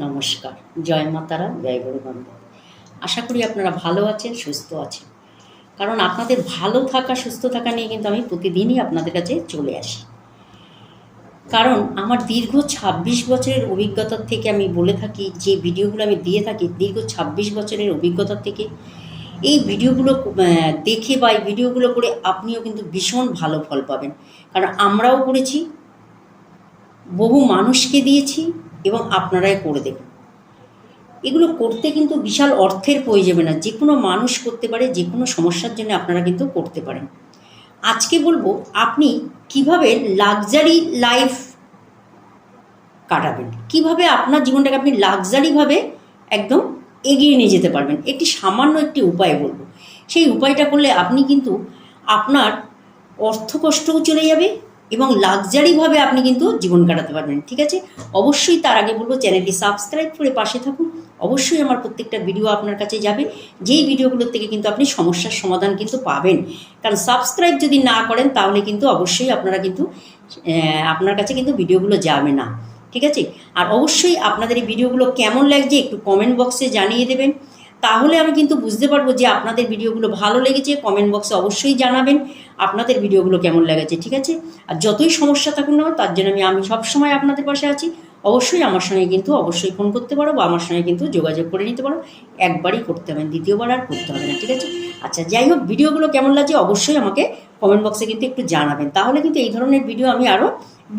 নমস্কার। জয় মাতারা জয় গুরুবন্ধ আশা করি আপনারা ভালো আছেন, সুস্থ আছেন। কারণ আপনাদের ভালো থাকা, সুস্থ থাকা নিয়ে কিন্তু আমি প্রতিদিনই আপনাদের কাছে চলে আসি। কারণ আমার দীর্ঘ ২৬ বছরের অভিজ্ঞতার থেকে আমি বলে থাকি, যে ভিডিওগুলো আমি দিয়ে থাকি, দীর্ঘ ২৬ বছরের অভিজ্ঞতার থেকে, এই ভিডিওগুলো দেখে বা এই ভিডিওগুলো করে আপনিও কিন্তু ভীষণ ভালো ফল পাবেন। কারণ আমরাও করেছি, বহু মানুষকে দিয়েছি এবং আপনারাই করে দেবেন। এগুলো করতে কিন্তু বিশাল অর্থের প্রয়োজন না। যে কোনো মানুষ করতে পারে যে কোনো সমস্যার জন্য আপনারা কিন্তু করতে পারেন। আজকে বলব, আপনি কীভাবে লাক্সারি লাইফ কাটাবেন? কীভাবে আপনার জীবনটাকে আপনি লাক্সারিভাবে একদম এগিয়ে নিয়ে যেতে পারবেন? একটি সামান্য একটি উপায় বলব। সেই উপায়টা করলে আপনি কিন্তু আপনার অর্থ কষ্টও চলে যাবে এবং লাক্সারিভাবে আপনি কিন্তু জীবন কাটাতে পারবেন, ঠিক আছে? অবশ্যই তার আগে বলব, চ্যানেলটি সাবস্ক্রাইব করে পাশে থাকুন। অবশ্যই আমার প্রত্যেকটা ভিডিও আপনার কাছে যাবে। যেই ভিডিওগুলোর থেকে কিন্তু আপনি সমস্যার সমাধান কিন্তু পাবেন। কারণ সাবস্ক্রাইব যদি না করেন, তাহলে কিন্তু অবশ্যই আপনারা কিন্তু আপনার কাছে কিন্তু ভিডিওগুলো যাবে না, ঠিক আছে? আর অবশ্যই আপনাদের এই ভিডিওগুলো কেমন লাগছে একটু কমেন্ট বক্সে জানিয়ে দেবেন। তাহলে আমি কিন্তু বুঝতে পারব যে আপনাদের ভিডিওগুলো ভালো লেগেছে কমেন্ট বক্সে অবশ্যই জানাবেন, আপনাদের ভিডিওগুলো কেমন লেগেছে, ঠিক আছে? আর যতই সমস্যা থাকুন না তার জন্য আমি আমি সবসময় আপনাদের পাশে আছি। অবশ্যই আমার সঙ্গে কিন্তু অবশ্যই ফোন করতে পারো বা আমার সঙ্গে কিন্তু যোগাযোগ করে নিতে পারো। একবারই করতে হবে দ্বিতীয়বার আর করতে হবে না, ঠিক আছে? আচ্ছা যাই হোক, ভিডিওগুলো কেমন লাগছে অবশ্যই আমাকে কমেন্ট বক্সে কিন্তু একটু জানাবেন। তাহলে কিন্তু এই ধরনের ভিডিও আমি আরও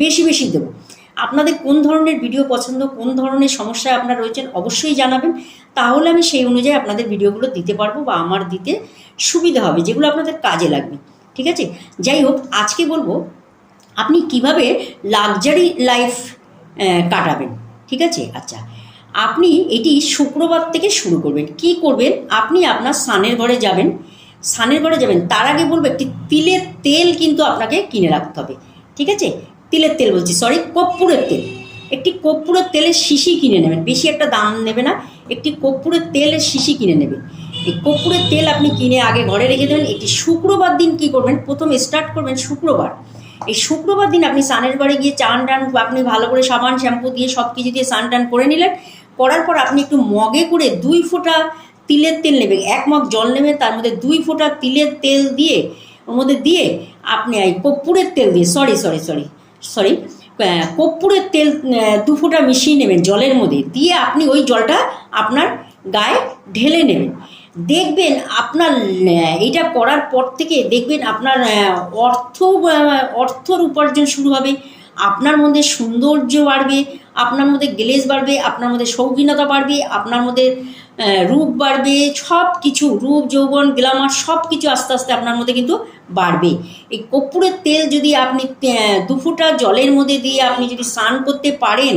বেশি বেশি দেবো। আপনাদের কোন ধরনের ভিডিও পছন্দ, কোন ধরনের সমস্যায় আপনারা রয়েছেন অবশ্যই জানাবেন। তাহলে আমি সেই অনুযায়ী আপনাদের ভিডিওগুলো দিতে পারব বা আমার দিতে সুবিধা হবে, যেগুলো আপনাদের কাজে লাগবে। ঠিক আছে? যাই হোক, আজকে বলব, আপনি কীভাবে লাক্সারি লাইফ কাটাবেন? ঠিক আছে? আচ্ছা আপনি এটি শুক্রবার থেকে শুরু করবেন। কি করবেন? আপনি আপনার সানের ঘরে যাবেন। সানের ঘরে যাবেন, তার আগে বলব, একটি তিলের তেল কিন্তু আপনাকে কিনে রাখতে হবে। ঠিক আছে? তিলের তেল বলছি সরি কর্পূরের তেল। একটি কর্পূরের তেলের শিশি কিনে নেবেন, বেশি একটা দাম নেবে না, একটি কর্পূরের তেলের শিশি কিনে নেবেন। এই কর্পূরের তেল আপনি কিনে আগে ঘরে রেখে দেবেন একটি শুক্রবার দিন কি করবেন, প্রথম স্টার্ট করবেন শুক্রবার। এই শুক্রবার দিন আপনি স্নানের ঘরে গিয়ে চান টান, আপনি ভালো করে সাবান, শ্যাম্পু দিয়ে সব কিছু দিয়ে স্নান টান করে নিলেন। করার পর আপনি একটু মগে করে দুই ফোঁটা তিলের তেল নেবেন, এক মগ জল নেবেন, তার মধ্যে দুই ফোঁটা তিলের তেল দিয়ে, ওর মধ্যে দিয়ে আপনি এই কর্পূরের তেল দিয়ে সরি সরি সরি সরি কর্পূরের তেল দু ফোঁটা মিশিয়ে নেবেন জলের মধ্যে। দিয়ে আপনি ওই জলটা আপনার গায়ে ঢেলে নেবেন। দেখবেন আপনার এটা করার পর থেকে দেখবেন আপনার অর্থ অর্থর উপার্জন শুরু হবে। আপনার মধ্যে সৌন্দর্য বাড়বে। আপনার মধ্যে গ্লেজ বাড়বে আপনার মধ্যে শৌখিনতা বাড়বে আপনার মধ্যে রূপ বাড়বে সব কিছু রূপ যৌবন গ্লামার সব কিছু আস্তে আস্তে আপনার মধ্যে কিন্তু বাড়বে। এই কর্পূরের তেল যদি আপনি আহ, দু ফোঁটা জলের মধ্যে দিয়ে আপনি যদি স্নান করতে পারেন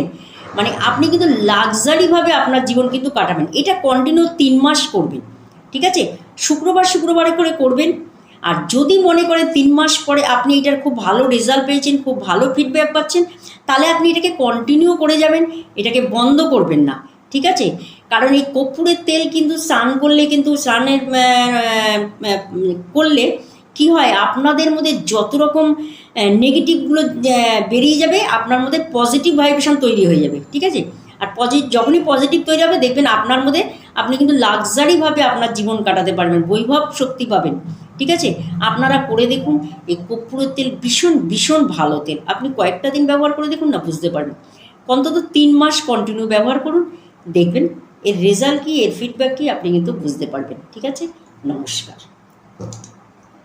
মানে আপনি কিন্তু লাক্সারিভাবে আপনার জীবন কিন্তু কাটাবেন। এটা কন্টিনিউ তিন মাস করবেন ঠিক আছে? শুক্রবার শুক্রবারে করে করবেন আর যদি মনে করেন তিন মাস পরে আপনি এটার খুব ভালো রেজাল্ট পেয়েছেন, খুব ভালো ফিডব্যাক পাচ্ছেন, তাহলে আপনি এটাকে কন্টিনিউ করে যাবেন, এটাকে বন্ধ করবেন না, ঠিক আছে? কারণ এই কর্পূরের তেল কিন্তু স্নান করলে কিন্তু স্নানের করলে কি হয়, আপনাদের মধ্যে যত রকম নেগেটিভগুলো বেরিয়ে যাবে, আপনার মধ্যে পজিটিভ ভাইব্রেশন তৈরি হয়ে যাবে, ঠিক আছে? আর পজিটিভ যখনই পজিটিভ তৈরি হবে, দেখবেন আপনার মধ্যে আপনি কিন্তু লাক্সারিভাবে আপনার জীবন কাটাতে পারবেন, বৈভব শক্তি পাবেন। ঠিক আছে? আপনারা করে দেখুন, এই কর্পূরের তেল ভীষণ ভীষণ ভালো তেল। আপনি কয়েকটা দিন ব্যবহার করে দেখুন না, বুঝতে পারবেন। অন্তত তিন মাস কন্টিনিউ ব্যবহার করুন, দেখবেন এর রেজাল্ট কী, এর ফিডব্যাক কী, আপনি কিন্তু বুঝতে পারবেন। ঠিক আছে? নমস্কার।